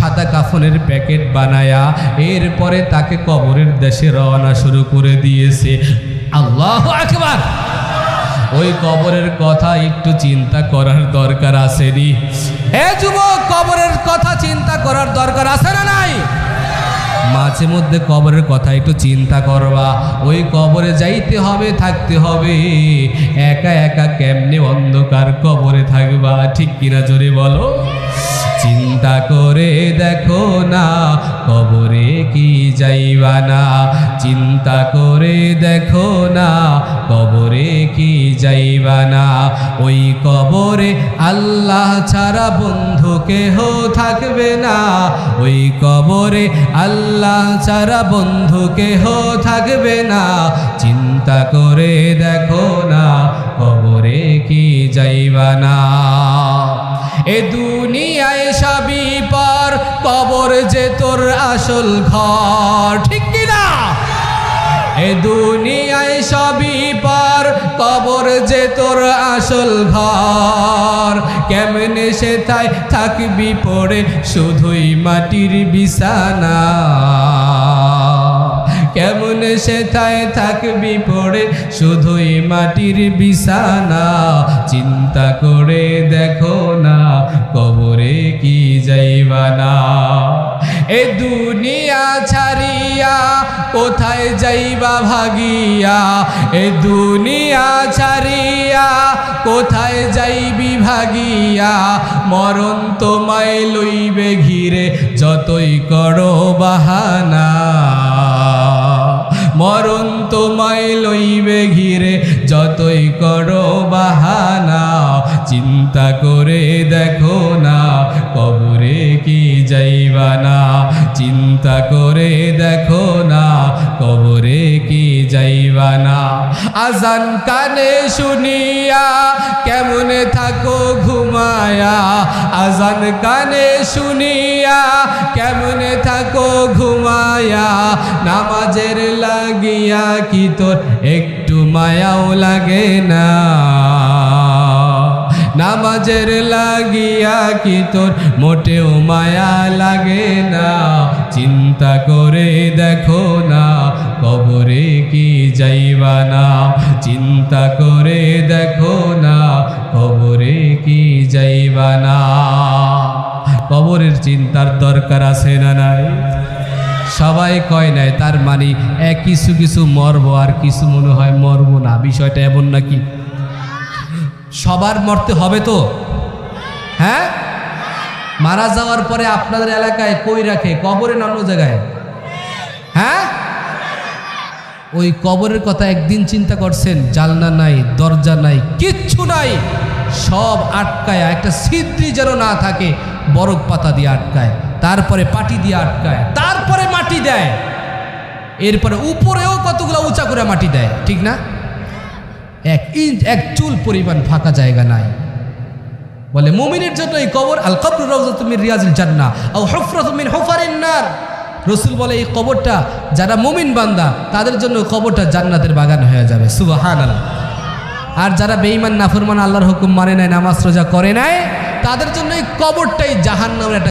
সাদা কাফনের প্যাকেট বানায়া এরপরে তাকে কবরের দেশে রওনা শুরু করে দিয়েছে। আল্লাহ আকবার! ওই কবরের কথা একটু চিন্তা করার দরকার আসেনি। এ যুবক, কবরের কথা চিন্তা করার দরকার আছে না নাই? মাঝে মধ্যে কবরের কথা একটু চিন্তা করবা। ওই কবরে যাইতে হবে, থাকতে হবে। একা একা কেমনে অন্ধকার কবরে থাকবা? ঠিক কিনা জোরে বলো। চিন্তা করে দেখো না, কবরে কি যাইবা না চিন্তা করে দেখো না, কবরে কি যাইবা না ওই কবরে আল্লাহ ছাড়া বন্ধু কেহ থাকবে না। ওই কবরে আল্লাহ ছাড়া বন্ধু কেহ থাকবে না। চিন্তা করে দেখো না, কবরে কি যাইবা না এ দুনিয়ায় সাবি পর, কবর যে তোর আসল ঘর। ঠিক কিনা এ দুনিয়ায় সবই পর, কবর যে তোর আসল ঘর। কেমনে সে থাকবি পড়ে, শুধুই মাটির বিছানা। সেথায় থাকবি পড়ে। শুধুই মাটির বিছানা, চিন্তা করে দেখো না কবরে কি যাইবা না এ দুনিয়া ছাড়িয়া কোথায় যাইবা ভাগিয়া? এ দুনিয়া ছাড়িয়া কোথায় যাইবি ভাগিয়া? মরণ তোমায় লইবে ঘিরে, যতই করো বাহানা। মরণ তোমায় লইবে ঘিরে যতই করো বাহানা চিন্তা করে দেখো না কবরে। কি যাইবা না? চিন্তা করে দেখো না, কবরে কি যাইবা না? আজান কানে শুনিয়া কেমনে থাকো ঘুমায়া? আজান কানে শুনিয়া কেমনে থাকো ঘুমায়া? নামাজের লাগিয়া কি তোর একটু মায়াও লাগে না? নামাজের লাগিয়া কি তোর? মোটেও মায়া লাগে না। চিন্তা করে দেখো না, কবরে কি যাইবা না। চিন্তা করে দেখো না, কবরে কি যাইবা না। কবরের চিন্তার দরকার আছে না নাই? সবাই কয় নাই, তার মানে এক কিছু কিছু মরব আর কিছু মনে হয় মরব না। বিষয়টা এমন নাকি? সবার মরতে হবে তো? হ্যাঁ? মারা যাওয়ার পরে আপনাদের এলাকায় কই রাখে? কবরে না জায়গায়? হ্যাঁ? ওই কবরের কথা একদিন চিন্তা করছেন, জালনা নাই, দরজা নাই, কিচ্ছু নাই। সব আটকায়, একটা ছিদ্রি যেন না থাকে, বরফ পাতা দিয়ে আটকায়, তারপরে পাটি দিয়ে আটকায়, তারপরে মাটি দেয়। এরপরে উপরেও কতগুলো উঁচা করে মাটি দেয়, ঠিক না? এক ইঞ্চ, এক চুল পরিমাণ ফাঁকা জায়গা নাই। বলে, মুমিনের জন্য এই কবর, আল কবর তুমি রিয়াজুল জান্না ও হফারিন নার। রসুল বলে, এই কবরটা, যারা মুমিন বান্দা, তাদের জন্য কবরটা জান্নাতের বাগান হয়ে যাবে। সুবাহান আর যারা বেঈমান, নাফরমান, আল্লাহর হুকুম মানে নাই, নামাজ রোজা করে নাই, তাদের জন্য এই কবরটাই জাহান্নামের একটা